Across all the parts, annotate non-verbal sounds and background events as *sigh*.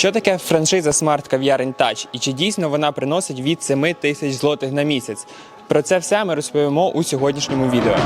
Що таке франшиза Smart Кав'ярень Touch і чи дійсно вона приносить від 7 тисяч злотих на місяць? Про це все ми розповімо у сьогоднішньому відео.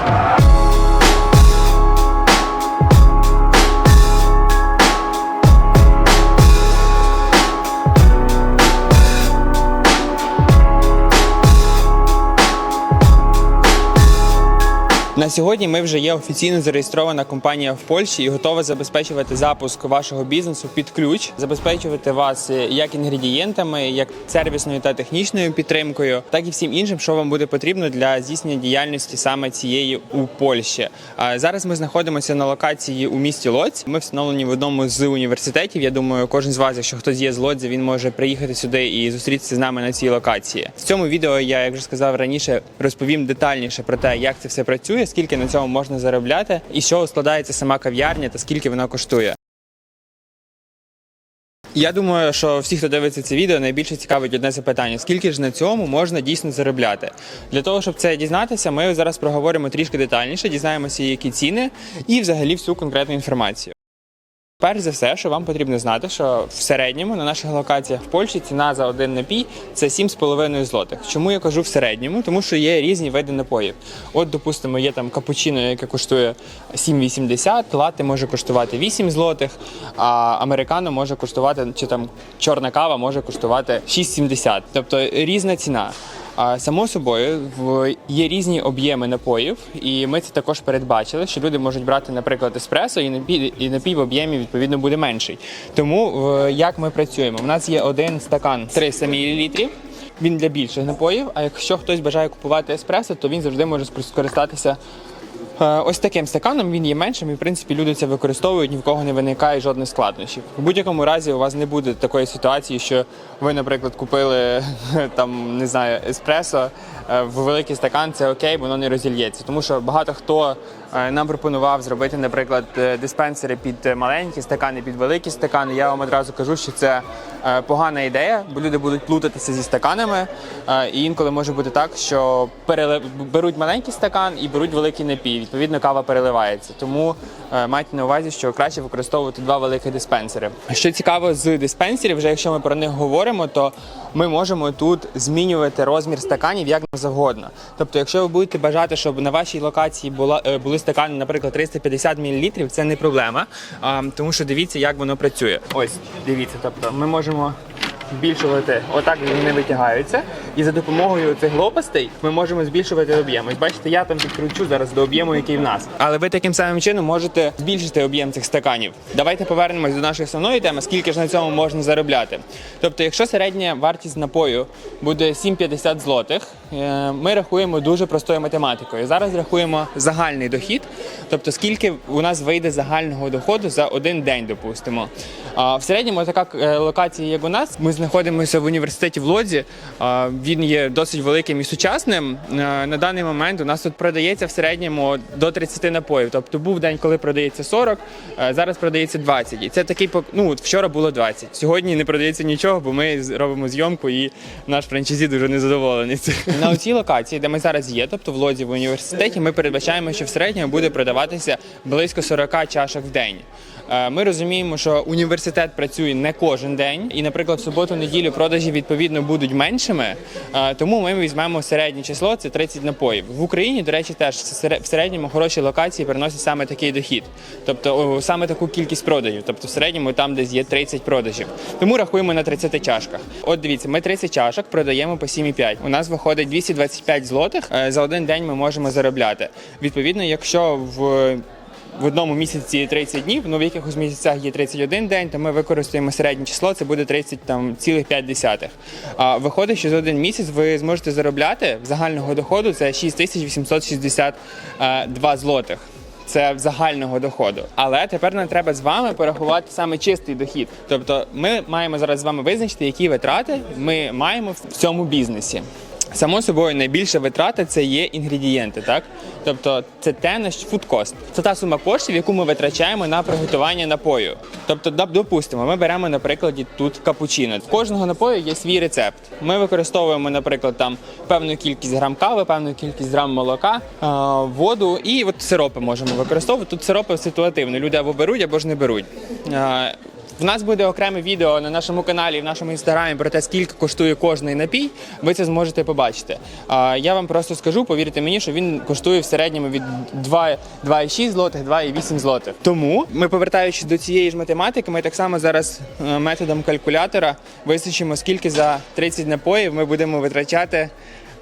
На сьогодні ми вже є офіційно зареєстрована компанія в Польщі і готова забезпечувати запуск вашого бізнесу під ключ, забезпечувати вас е, як інгредієнтами, як сервісною та технічною підтримкою, так і всім іншим, що вам буде потрібно для здійснення діяльності саме цієї у Польщі. А зараз ми знаходимося на локації у місті Лоць. Ми встановлені в одному з університетів. Я думаю, кожен з вас, якщо хтось є з Лодзі, він може приїхати сюди і зустрітися з нами на цій локації. В цьому відео я, як вже сказав раніше, розповім детальніше про те, як це все працює, скільки на цьому можна заробляти, і з чого складається сама кав'ярня та скільки вона коштує. Я думаю, що всі, хто дивиться це відео, найбільше цікавить одне запитання: скільки ж на цьому можна дійсно заробляти? Для того, щоб це дізнатися, ми зараз проговоримо трішки детальніше, дізнаємося, які ціни і взагалі всю конкретну інформацію. Перш за все, що вам потрібно знати, що в середньому на наших локаціях в Польщі ціна за один напій це 7,5 злотих. Чому я кажу в середньому? Тому що є різні види напоїв. От, допустимо, є там капучино, яке коштує 7,80, латте може коштувати 8 злотих, а американо може коштувати, чи там чорна кава може коштувати 6,70. Тобто різна ціна. А само собою є різні об'єми напоїв, і ми це також передбачили, що люди можуть брати, наприклад, еспресо, і напій, і напій в об'ємі відповідно буде менший. Тому як ми працюємо? У нас є один стакан 300 мл, Він для більших напоїв. А якщо хтось бажає купувати еспресо, то він завжди може скористатися Ось таким стаканом він є меншим, і в принципі люди це використовують, ні в кого не виникає жодних складнощів. В будь-якому разі у вас не буде такої ситуації, що ви, наприклад, купили *laughs* там не знаю еспресо е, в великий стакан, це окей, воно не розільється. Тому що багато хто е, нам пропонував зробити, наприклад, е, диспенсери під маленькі стакани, під великі стакани. Я вам одразу кажу, що це е, погана ідея, бо люди будуть плутатися зі стаканами. Е, І інколи може бути так, що переле... беруть маленький стакан і беруть великий напій. Відповідно, кава переливається. Тому е, майте на увазі, що краще використовувати два великих диспенсери. Що цікаво з диспенсерів, вже якщо ми про них говоримо, то ми можемо тут змінювати розмір стаканів як нам завгодно. Тобто, якщо ви будете бажати, щоб на вашій локації була е, були стакани, наприклад, 350 мл, це не проблема, тому що дивіться, як воно працює. Ось дивіться, тобто ми можемо Siema. Збільшувати, отак вони витягаються, і за допомогою цих лопастей ми можемо збільшувати об'єм. Ось бачите, я там підкручу зараз до об'єму, який в нас. Але ви таким самим чином можете збільшити об'єм цих стаканів. Давайте повернемось до нашої основної теми, скільки ж на цьому можна заробляти. Тобто, якщо середня вартість напою буде 7,50 злотих, е, ми рахуємо дуже простою математикою. Зараз рахуємо загальний дохід, тобто скільки у нас вийде загального доходу за один день, допустимо. В середньому така е, локація, як у нас, ми знаходимося в університеті в Лодзі. Він є досить великим і сучасним. На даний момент у нас тут продається в середньому до 30 напоїв. Тобто був день, коли продається 40, е, зараз продається 20. І це такий пок- ну, вчора було 20. Сьогодні не продається нічого, бо ми робимо зйомку і наш франчайзі дуже незадоволений. *laughs* На цій локації, де ми зараз є, тобто в Лодзі в університеті, ми передбачаємо, що в середньому буде продаватися близько 40 чашок в день. Е, Ми розуміємо, що університет працює не кожен день, і, наприклад, в суботу-неділю продажі відповідно будуть меншими. Тому ми візьмемо середнє число це 30 напоїв. В Україні, до речі, теж в середньому хороші локації приносять саме такий дохід, тобто саме таку кількість продажів. Тобто в середньому там десь є 30 продажів. Тому рахуємо на 30 чашках. От дивіться, ми 30 чашок продаємо по 7,5. У нас виходить 225 злотих. Е, За один день ми можемо заробляти. Відповідно, якщо в в одному місяці 30 днів, ну в якихось місяцях є 31 день, то ми використаємо середнє число, це буде 30 там цілих 5 десятих. А виходить, що за один місяць ви зможете заробляти в загального доходу це 6862 злотих. Це загального доходу. Але тепер нам треба з вами порахувати саме чистий дохід. Тобто, ми маємо зараз з вами визначити, які витрати ми маємо в цьому бізнесі. Само собою найбільша витрата це є інгредієнти, так? Тобто це те, на що фудкост. Це та сума коштів, яку ми витрачаємо на приготування напою. Тобто, допустимо, ми беремо, на прикладі тут капучино. В кожного напою є свій рецепт. Ми використовуємо, наприклад, там певну кількість грам кави, певну кількість грам молока, воду і от сиропи можемо використовувати. Тут сиропи ситуативно. Люди або беруть, або ж не беруть. В нас буде окреме відео на нашому каналі в нашому інстаграмі про те, скільки коштує кожний напій. Ви це зможете побачити. А я вам просто скажу, повірте мені, що він коштує в середньому від 2 2,6 злотих, 2,8 злотих. Тому ми, повертаючись до цієї ж математики, ми так само зараз е, методом калькулятора визначимо, скільки за 30 напоїв ми будемо витрачати.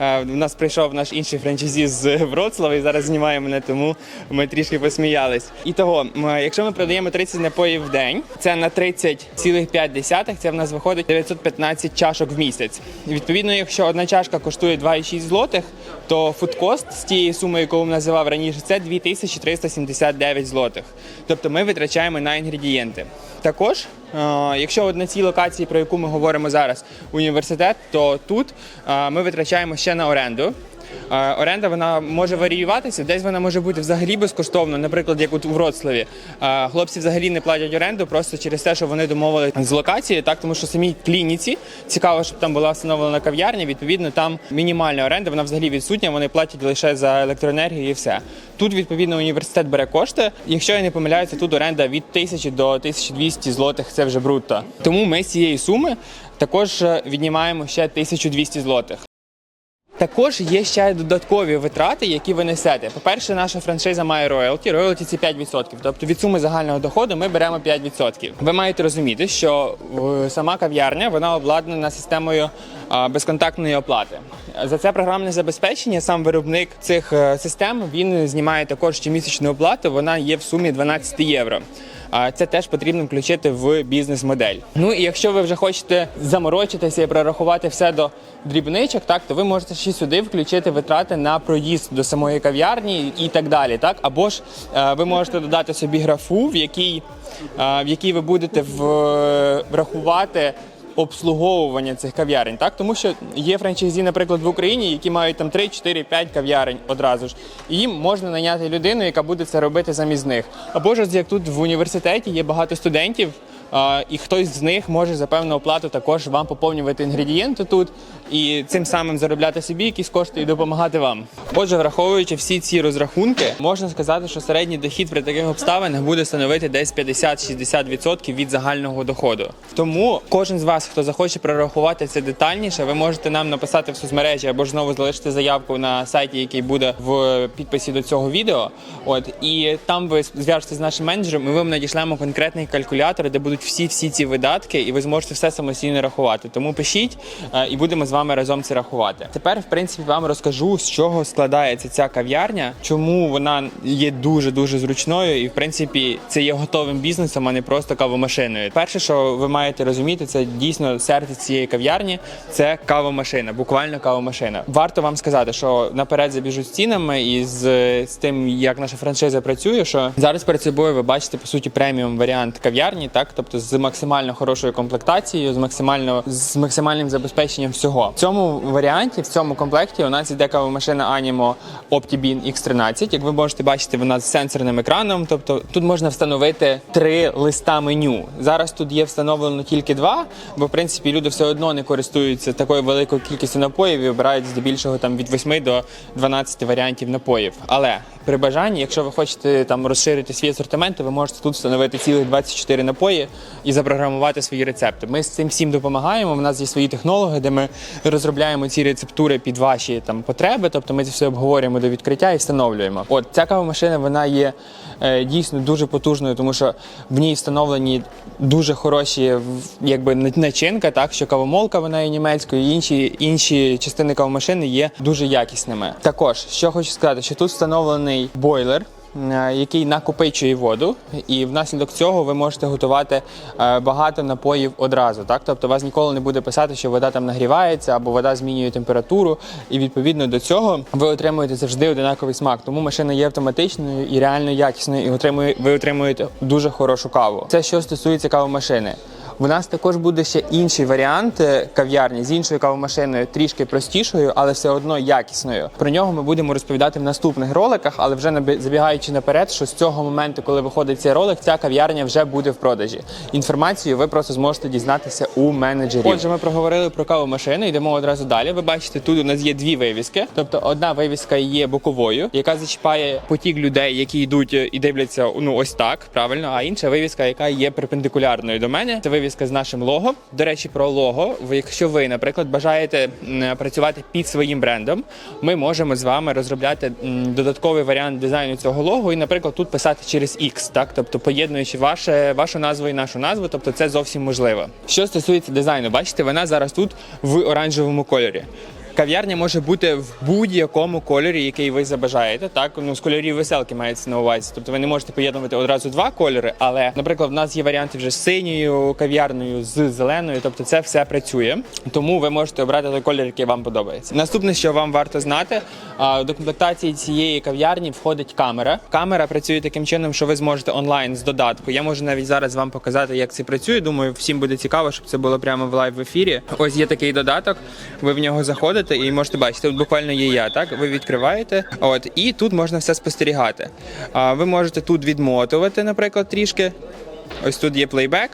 У нас прийшов наш інший франчайзі з Вроцлава і зараз знімає мене, тому ми трішки посміялись. І того, якщо ми продаємо 30 напоїв в день, це на 30,5, це в нас виходить 915 чашок в місяць. Відповідно, якщо одна чашка коштує 2,6 злотих, то фудкост з тієї суми, яку називав раніше, це 2379 злотих. Тобто ми витрачаємо на інгредієнти. Також, якщо от на цій локації, про яку ми говоримо зараз, університет, то тут е, ми витрачаємо ще на оренду. Е, Оренда вона може варіюватися, десь вона може бути взагалі безкоштовно, наприклад, як от у Вроцлаві. Е, Хлопці взагалі не платять оренду просто через те, що вони домовили з локації, так тому що самій клініці цікаво, щоб там була встановлена кав'ярня. Відповідно, там мінімальна оренда, вона взагалі відсутня. Вони платять лише за електроенергію і все. Тут відповідно університет бере кошти. Якщо я не помиляюся, тут оренда від 1000 до 1200 злотих. Це вже брутто. Тому ми з цієї суми також е, віднімаємо ще 1200 злотих. Також є ще додаткові витрати, які ви несете. По-перше, наша франшиза має роялті. Роялті це 5%. Тобто від суми загального доходу ми беремо 5%. Ви маєте розуміти, що е, сама кав'ярня вона обладнана системою безконтактної оплати. За це програмне забезпечення. Сам виробник цих е, систем він знімає також щомісячну оплату. Вона є в сумі 12 євро. Це теж потрібно включити в бізнес-модель. Ну і якщо ви вже хочете заморочитися і прорахувати все до дрібничок, так то ви можете ще сюди включити витрати на проїзд до самої кав'ярні і так далі. Так або ж е, ви можете додати собі графу, в якій, е, в якій ви будете врахувати. Обслуговування цих кав'ярень, так тому що є франчайзі, наприклад, в Україні, які мають там 3, 4, 5 кав'ярень одразу ж, і їм можна наняти людину, яка буде це робити замість них. Або ж як тут в університеті є багато студентів, і хтось з них може за певну оплату також вам поповнювати інгредієнти тут і цим самим заробляти собі якісь кошти і допомагати вам. Отже, враховуючи всі ці розрахунки, можна сказати, що середній дохід при таких обставинах буде становити десь 50-60% від загального доходу. Тому кожен з вас, хто захоче прорахувати це детальніше, ви можете нам написати в соцмережі або ж знову залишити заявку на сайті, який буде в підписі до цього відео. От і там ви зв'яжетеся з нашим менеджером, і ми вам надішлемо конкретний калькулятор, де будуть всі всі ці видатки, і ви зможете все самостійно рахувати. Тому пишіть е, і будемо з вами разом це рахувати. Тепер, в принципі, вам розкажу, з чого складається ця кав'ярня, чому вона є дуже дуже зручною, і в принципі це є готовим бізнесом, а не просто кавомашиною. Перше, що ви маєте розуміти, це дійсно серце цієї кав'ярні це кавомашина, буквально кавомашина. Варто вам сказати, що наперед забіжу з цінами і з, з тим, як наша франшиза працює. Що зараз перед собою ви бачите по суті преміум варіант кав'ярні, так тобто з максимально хорошою комплектацією, з максимально з максимальним забезпеченням всього. В цьому варіанті, в цьому комплекті у нас іде кавомашина Animo OptiBean X13. Як ви можете бачити, вона з сенсорним екраном. Тобто тут можна встановити три листа меню. Зараз тут є встановлено тільки два, бо в принципі люди все одно не користуються такою великою кількістю напоїв і обирають здебільшого там від 8 до 12 варіантів напоїв. Але при бажанні, якщо ви хочете там розширити свій асортимент, то ви можете тут встановити цілих 24 напої і запрограмувати свої рецепти. Ми з цим всім допомагаємо. У нас є свої технологи, де ми розробляємо ці рецептури під ваші там потреби. Тобто ми це все обговорюємо до відкриття і встановлюємо. От ця кавомашина вона є е, дійсно дуже потужною, тому що в ній встановлені дуже хороші якби начинка, так що кавомолка вона є німецькою, і інші інші частини кавомашини є дуже якісними. Також що хочу сказати, що тут встановлений бойлер. Е, Який накопичує воду, і внаслідок цього ви можете готувати е, багато напоїв одразу. Так, тобто, вас ніколи не буде писати, що вода там нагрівається або вода змінює температуру, і відповідно до цього ви отримуєте завжди одинаковий смак. Тому машина є автоматичною і реально якісною, і отримує, ви отримуєте дуже хорошу каву. Це що стосується кавомашини. В нас також буде ще інший варіант е, кав'ярні з іншою кавомашиною, трішки простішою, але все одно якісною. Про нього ми будемо розповідати в наступних роликах, але вже забігаючи наперед, що з цього моменту, коли виходить цей ролик, ця кав'ярня вже буде в продажі. Інформацію ви просто зможете дізнатися у менеджерів. Отже, ми проговорили про кавомашину, йдемо одразу далі. Ви бачите, тут у нас є дві вивіски. Тобто одна вивіска є боковою, яка зачіпає потік людей, які йдуть е, і дивляться ну ось так, правильно. А інша вивіска, яка є перпендикулярною до мене, це вивіска з нашим лого. До речі, про лого. Якщо ви, наприклад, бажаєте працювати під своїм брендом, ми можемо з вами розробляти додатковий варіант дизайну цього лого і, наприклад, тут писати через X, так, тобто поєднуючи ваше вашу назву і нашу назву, тобто це зовсім можливо. Що стосується дизайну, бачите, вона зараз тут в оранжевому кольорі. Кав'ярня може бути в будь-якому кольорі, який ви забажаєте. Так, ну з кольорів веселки мається на увазі. Тобто ви не можете поєднувати одразу два кольори, але, наприклад, в нас є варіанти вже з синьою кав'ярною, з зеленою. Тобто це все працює. Тому ви можете обрати той колір, який вам подобається. Наступне, що вам варто знати, до комплектації цієї кав'ярні входить камера. Камера працює таким чином, що ви зможете онлайн з додатку. Я можу навіть зараз вам показати, як це працює. Думаю, всім буде цікаво, щоб це було прямо в лайв ефірі. Ось є такий додаток. Ви в нього заходите і можете бачити, тут буквально є я. Так, ви відкриваєте. От і тут можна все спостерігати. А ви можете тут відмотувати, наприклад, трішки. Ось тут є плейбек.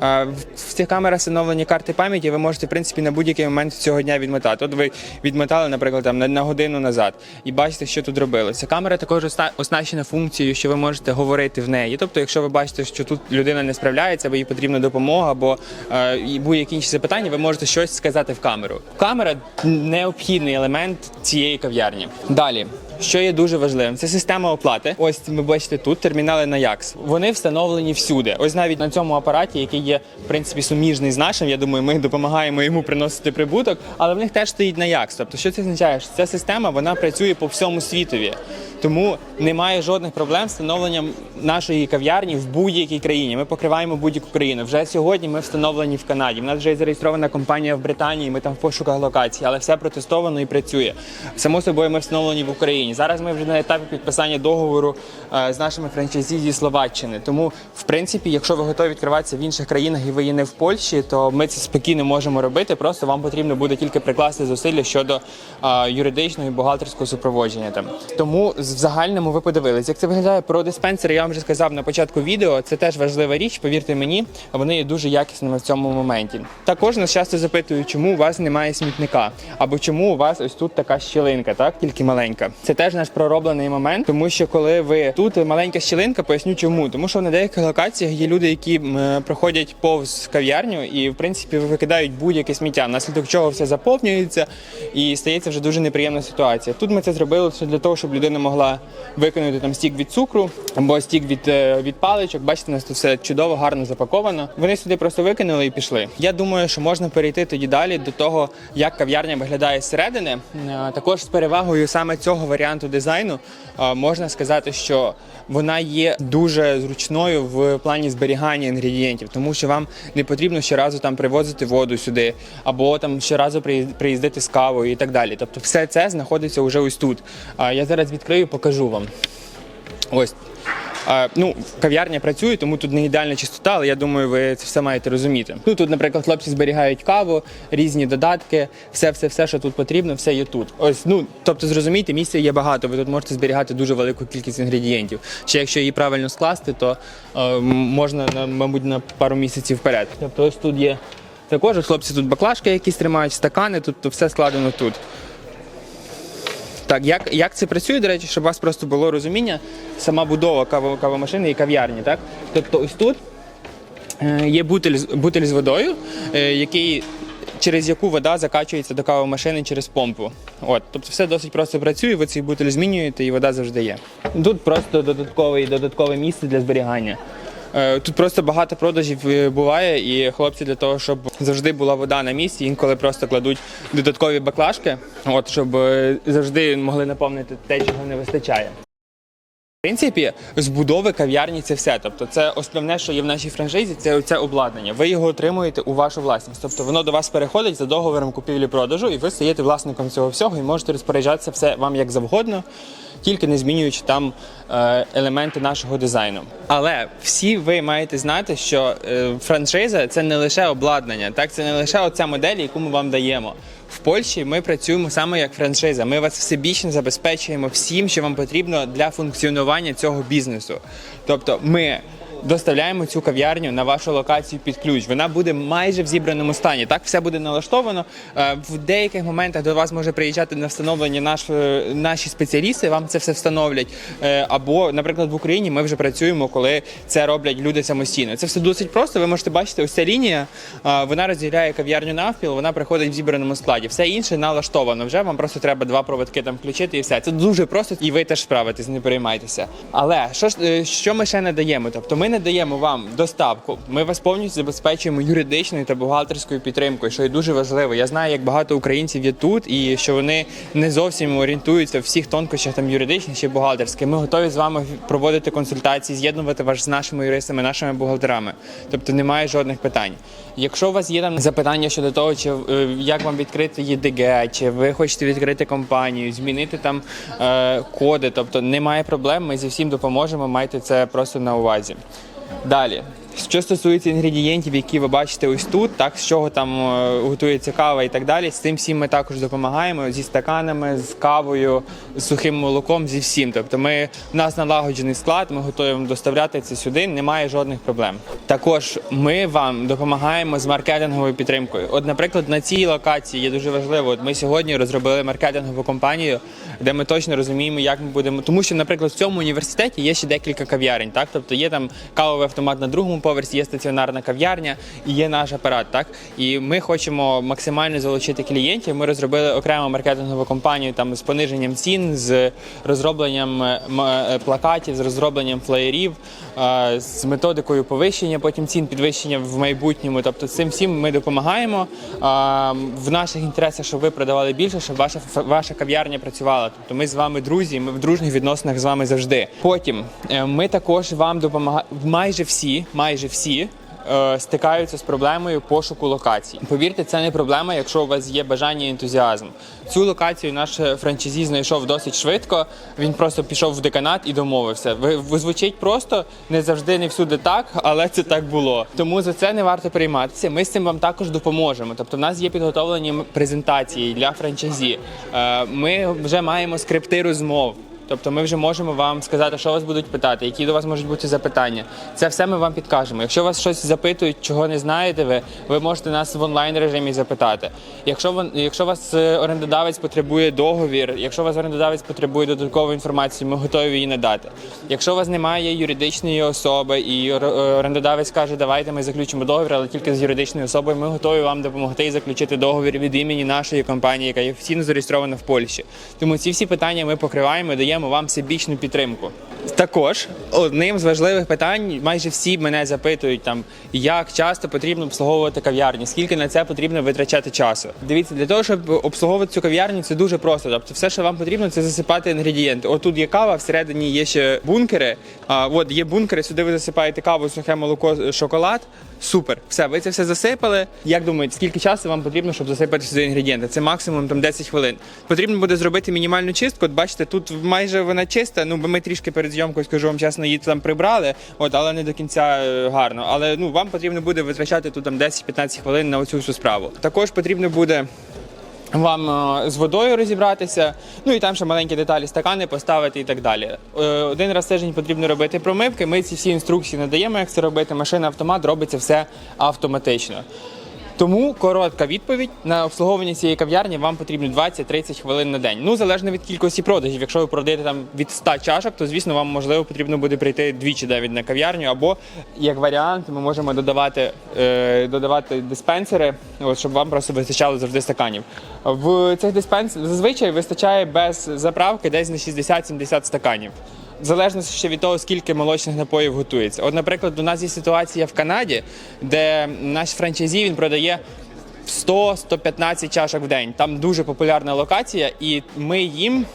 В цих камерах встановлені карти пам'яті. Ви можете в принципі на будь-який момент цього дня відмотати. От ви відмотали, наприклад, там на, годину назад, і бачите, що тут робилося. Камера також оснащена функцією, що ви можете говорити в неї. Тобто, якщо ви бачите, що тут людина не справляється, або їй потрібна допомога, або будь-які інші запитання, ви можете щось сказати в камеру. Камера необхідний елемент цієї кав'ярні. Далі. Що є дуже важливим, це система оплати. Ось ви бачите тут термінали на Якс. Вони встановлені всюди. Ось навіть на цьому апараті, який є в принципі суміжний з нашим. Я думаю, ми допомагаємо йому приносити прибуток, але в них теж стоїть на Якс. Тобто, що це означає? Що Ця система вона працює по всьому світові. Тому немає жодних проблем з встановленням нашої кав'ярні в будь-якій країні. Ми покриваємо будь-яку країну. Вже сьогодні ми встановлені в Канаді. У нас вже є зареєстрована компанія в Британії. Ми там в пошуках локацій, але все протестовано і працює. Само собою, ми встановлені в Україні. Зараз ми вже на етапі підписання договору е, з нашими франчайзі зі Словаччини. Тому, в принципі, якщо ви готові відкриватися в інших країнах і ви є не в Польщі, то ми це спокійно можемо робити. Просто вам потрібно буде тільки прикласти зусилля щодо е, юридичного і бухгалтерського супроводження. Там тому в загальному ви подивились, як це виглядає про диспенсери. Я вам вже сказав на початку відео. Це теж важлива річ. Повірте мені, вони є дуже якісними в цьому моменті. Також нас часто запитують, чому у вас немає смітника, або чому у вас ось тут така щілинка, так тільки маленька. Це теж наш пророблений момент, тому що коли ви тут маленька щілинка, поясню чому. Тому що на деяких локаціях є люди, які проходять повз кав'ярню і в принципі викидають будь-яке сміття, внаслідок чого все заповнюється і стається вже дуже неприємна ситуація. Тут ми це зробили лише для того, щоб людина могла викинути там стік від цукру або стік від, е, від паличок. Бачите, у нас тут все чудово, гарно запаковано. Вони сюди просто викинули і пішли. Я думаю, що можна перейти тоді далі до того, як кав'ярня виглядає зсередини. Е, Також з перевагою саме цього варіанту дизайну е, можна сказати, що вона є дуже зручною в плані зберігання інгредієнтів, тому що вам не потрібно щоразу там привозити воду сюди, або там щоразу приїз- приїздити з кавою і так далі. Тобто, все це знаходиться вже ось тут. Я зараз відкрию, покажу вам. Ось. Ну, кав'ярня працює, тому тут не ідеальна чистота, але я думаю, ви це все маєте розуміти. Ну тут, наприклад, хлопці зберігають каву, різні додатки, все, все, все, що тут потрібно, все є тут. Ось, ну тобто, зрозумійте, місця є багато. Ви тут можете зберігати дуже велику кількість інгредієнтів. Ще якщо її правильно скласти, то е, можна на мабуть на пару місяців вперед. Тобто, ось тут є також. Хлопці тут баклажки якісь тримають, стакани, тут все складено тут. Так, як, як це працює, до речі, щоб у вас просто було розуміння, сама будова каво, кавомашини і кав'ярні, так? Тобто ось тут е, є бутель, з- бутель з водою, е, який, через яку вода закачується до кавомашини через помпу. От, тобто все досить просто працює, ви цей бутель змінюєте і вода завжди є. Тут просто додатковий, додаткове місце для зберігання. Е, Тут просто багато продажів е, буває, і хлопці для того, щоб завжди була вода на місці, інколи просто кладуть додаткові баклажки, от щоб е, завжди могли наповнити те, чого не вистачає. В принципі, збудови кав'ярні це все. Тобто, це основне, що є в нашій франшизі, це це обладнання. Ви його отримуєте у вашу власність. Тобто воно до вас переходить за договором купівлі-продажу, і ви стаєте власником цього всього і можете розпоряджатися все вам як завгодно. Тільки не змінюючи там е, елементи нашого дизайну. Але всі ви маєте знати, що е, франшиза це не лише обладнання, так це не лише оця модель, яку ми вам даємо. В Польщі ми працюємо саме як франшиза. Ми вас всебічно забезпечуємо всім, що вам потрібно для функціонування цього бізнесу. Тобто, ми доставляємо цю кав'ярню на вашу локацію під ключ. Вона буде майже в зібраному стані. Так все буде налаштовано. Е, В деяких моментах до вас може приїжджати на встановлення наш, е, наші спеціалісти. Вам це все встановлять. Е, Або, наприклад, в Україні ми вже працюємо, коли це роблять люди самостійно. Це все досить просто. Ви можете бачити, ось ця лінія. Вона розділяє кав'ярню навпіл. Вона приходить в зібраному складі. Все інше налаштовано. Вже вам просто треба два проводки там включити і все. Це дуже просто, і ви теж справитесь, не переймайтеся. Але що що ми ще не даємо? Тобто ми не даємо вам доставку. Ми вас повністю забезпечуємо юридичною та бухгалтерською підтримкою, що є дуже важливо. Я знаю, як багато українців є тут, і що вони не зовсім орієнтуються в всіх тонкощах там юридичних чи бухгалтерських. Ми готові з вами проводити консультації, з'єднувати вас з нашими юристами, нашими бухгалтерами. Тобто немає жодних питань. Якщо у вас є там запитання щодо того, чи е, як вам відкрити ЄДГ, чи ви хочете відкрити компанію, змінити там е, коди, тобто немає проблем. Ми зі всім допоможемо. Майте це просто на увазі. Далі. Що стосується інгредієнтів, які ви бачите ось тут, так з чого там е, готується кава і так далі, з цим всім ми також допомагаємо зі стаканами, з кавою, з сухим молоком, зі всім. Тобто, ми в нас налагоджений склад, ми готові доставляти це сюди, немає жодних проблем. Також ми вам допомагаємо з маркетинговою підтримкою. От, наприклад, на цій локації є дуже важливо. От ми сьогодні розробили маркетингову компанію, де ми точно розуміємо, як ми будемо. Тому що, наприклад, в цьому університеті є ще декілька кав'ярень. Так, тобто є там кавовий автомат на другому поверсі, є стаціонарна кав'ярня і є наш апарат. Так і ми хочемо максимально залучити клієнтів. Ми розробили окрему маркетингову компанію там з пониженням цін, з розробленням е, е, плакатів, з розробленням флеєрів, е, з методикою повищення, потім цін підвищення в майбутньому. Тобто цим всім ми допомагаємо. В наших інтересах, щоб ви продавали більше, щоб ваша ваша кав'ярня працювала. Тобто ми з вами друзі, ми в дружніх відносинах з вами завжди. Потім ми також вам допомагаємо майже всі, майже всі. е, Стикаються з проблемою пошуку локацій. Повірте, це не проблема, якщо у вас є бажання і ентузіазм. Цю локацію наш франчайзі знайшов досить швидко. Він просто пішов в деканат і домовився. Ви, ви звучить просто не завжди, не всюди так, але це так було. Тому за це не варто перейматися. Ми з цим вам також допоможемо. Тобто, в нас є підготовлені презентації для франчайзі. Е, Ми вже маємо скрипти розмов. Тобто ми вже можемо вам сказати, що вас будуть питати, які до вас можуть бути запитання. Це все ми вам підкажемо. Якщо вас щось запитують, чого не знаєте, ви, ви можете нас в онлайн режимі запитати. Якщо якщо вас е, орендодавець потребує договір, якщо вас орендодавець потребує додаткової інформації, ми готові її надати. Якщо у вас немає юридичної особи і е, орендодавець каже, давайте ми заключимо договір, але тільки з юридичною особою, ми готові вам допомогти і заключити договір від імені нашої компанії, яка є офіційно зареєстрована в Польщі. Тому ці всі питання ми покриваємо, і даємо вам всебічну підтримку. Також одним з важливих питань, майже всі мене запитують там, як часто потрібно обслуговувати кав'ярні, скільки на це потрібно витрачати часу. Дивіться, для того, щоб обслуговувати цю кав'ярню, це дуже просто. Тобто, все, що вам потрібно, це засипати інгредієнти. Отут є кава, всередині є ще бункери. А от є бункери, сюди ви засипаєте каву, сухе молоко, шоколад. Супер, все, ви це все засипали. Як думаєте, скільки часу вам потрібно, щоб засипати сюди інгредієнти? Це максимум там 10 хвилин. Потрібно буде зробити мінімальну чистку. От бачите, тут майже вона чиста. Ну бо ми трішки перед зйомкою, скажу вам чесно, її там прибрали, от але не до кінця е, гарно. Але ну вам потрібно буде витрачати тут там 10-15 хвилин на оцю всю справу. Також потрібно буде. Вам е, з водою розібратися, ну і там ще маленькі деталі, стакани поставити і так далі. Е, Один раз в тиждень потрібно робити промивки. Ми ці всі інструкції надаємо, як це робити. Машина автомат робиться все автоматично. Тому коротка відповідь на обслуговування цієї кав'ярні вам потрібно 20-30 хвилин на день. Ну залежно від кількості продажів. Якщо ви продаєте там від 100 чашок, то звісно вам можливо потрібно буде прийти двічі навіть на кав'ярню, або як варіант, ми можемо додавати, е, додавати диспенсери, от, щоб вам просто вистачало завжди стаканів. В цих диспенсерах зазвичай вистачає без заправки десь на 60-70 стаканів. В залежності ще від того, скільки молочних напоїв готується. От, наприклад, у нас є ситуація в Канаді, де наш франчайзі він продає 100-115 чашок в день. Там дуже популярна локація, і ми їм.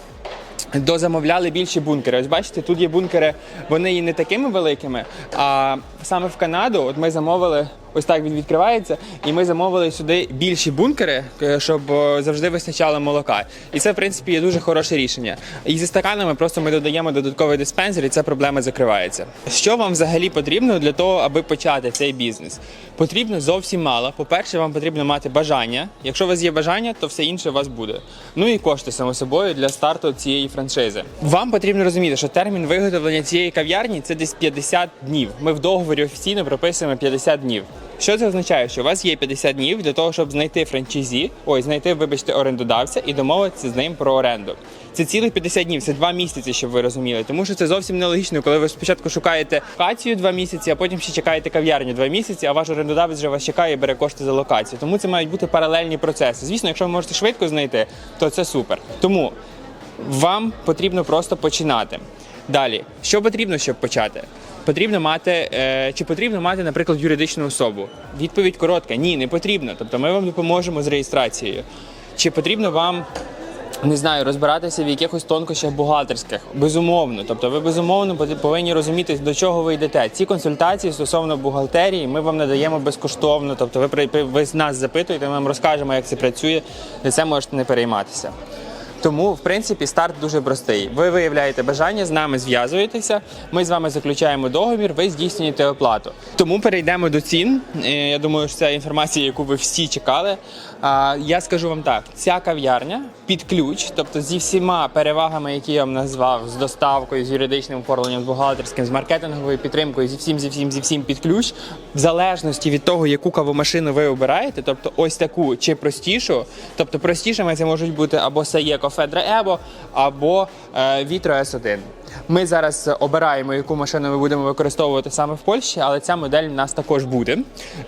Дозамовляли більші бункери. Ось бачите, тут є бункери, вони є не такими великими. А саме в Канаду, от ми замовили Ось так він відкривається. І ми замовили сюди більші бункери, е, щоб е, завжди вистачало молока. І це, в принципі, є дуже хороше рішення. І зі стаканами просто ми додаємо додатковий диспенсер, і ця проблема закривається. Що вам взагалі потрібно для того, аби почати цей бізнес? Потрібно зовсім мало. По-перше, вам потрібно мати бажання. Якщо у вас є бажання, то все інше у вас буде. Ну і кошти само собою для старту цієї франшизи. Вам потрібно розуміти, що термін виготовлення цієї кав'ярні це десь 50 днів. Ми в договорі офіційно прописуємо 50 днів. Що це означає? Що у вас є 50 днів для того, щоб знайти франчайзі, ой, знайти, вибачте, орендодавця і домовитися з ним про оренду. Це цілих 50 днів, це два місяці, щоб ви розуміли. Тому що це зовсім нелогічно, коли ви спочатку шукаєте локацію два місяці, а потім ще чекаєте кав'ярню два місяці, а ваш орендодавець вже вас чекає і бере кошти за локацію. Тому це мають бути паралельні процеси. Звісно, якщо ви можете швидко знайти, то це супер. Тому вам потрібно просто починати. Далі, що потрібно, щоб почати? Потрібно мати е, чи потрібно мати, наприклад, юридичну особу? Відповідь коротка: ні, не потрібно. Тобто ми вам допоможемо з реєстрацією. Чи потрібно вам не знаю, розбиратися в якихось тонкощах бухгалтерських. Безумовно. Тобто ви безумовно повинні розуміти, до чого ви йдете. Ці консультації стосовно бухгалтерії ми вам надаємо безкоштовно. Тобто ви, ви нас запитуєте, ми вам розкажемо, як це працює. За це можете не перейматися. Тому, в принципі, старт дуже простий. Ви виявляєте бажання, з нами зв'язуєтеся. Ми з вами заключаємо договір, ви здійснюєте оплату. Тому перейдемо до цін. Е, Я думаю, що це інформація, яку ви всі чекали. А, Я скажу вам так: ця кав'ярня під ключ, тобто зі всіма перевагами, які я вам назвав, з доставкою, з юридичним оформленням, з бухгалтерським, з маркетинговою підтримкою, зі всім, зі всім, зі всім під ключ, в залежності від того, яку кавомашину ви обираєте, тобто ось таку чи простішу, тобто простішими це можуть бути або Saeco Fedra Evo, або е, Vitro S1. Ми зараз обираємо, яку машину ми будемо використовувати саме в Польщі, але ця модель в нас також буде.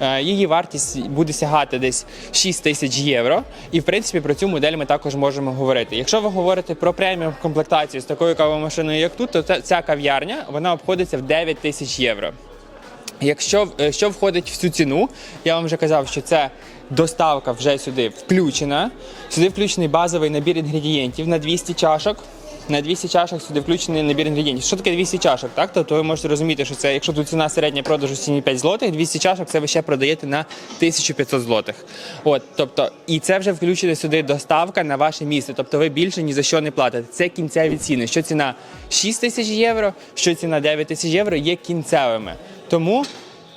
Е, Її вартість буде сягати десь 6 тисяч євро. І в принципі про цю модель ми також можемо говорити. Якщо ви говорите про преміум комплектацію з такою кавомашиною, як тут, то ця- ця кав'ярня вона обходиться в 9 тисяч євро. Якщо е, що входить в цю ціну, я вам вже казав, що це доставка вже сюди включена. Сюди включений базовий набір інгредієнтів на 200 чашок. На 200 чашок сюди включений набір інгредієнтів. Що таке 200 чашок? Так, тобто ви можете розуміти, що це, якщо тут ціна середня продажу 7,5 злотих, 200 чашок це ви ще продаєте на 1500 злотих. От, тобто, і це вже включена сюди доставка на ваше місце. Тобто ви більше ні за що не платите. Це кінцеві ціни. Що ціна 6 тисяч євро, що ціна 9 тисяч євро є кінцевими. Тому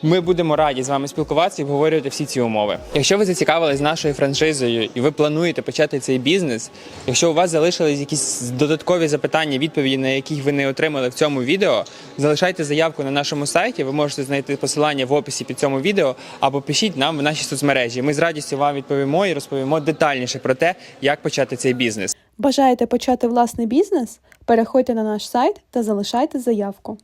ми будемо раді з вами спілкуватися і обговорювати всі ці умови. Якщо ви зацікавились нашою франшизою і ви плануєте почати цей бізнес, якщо у вас залишились якісь додаткові запитання, відповіді на яких ви не отримали в цьому відео, залишайте заявку на нашому сайті. Ви можете знайти посилання в описі під цьому відео або пишіть нам в наші соцмережі. Ми з радістю вам відповімо і розповімо детальніше про те, як почати цей бізнес. Бажаєте почати власний бізнес? Переходьте на наш сайт та залишайте заявку.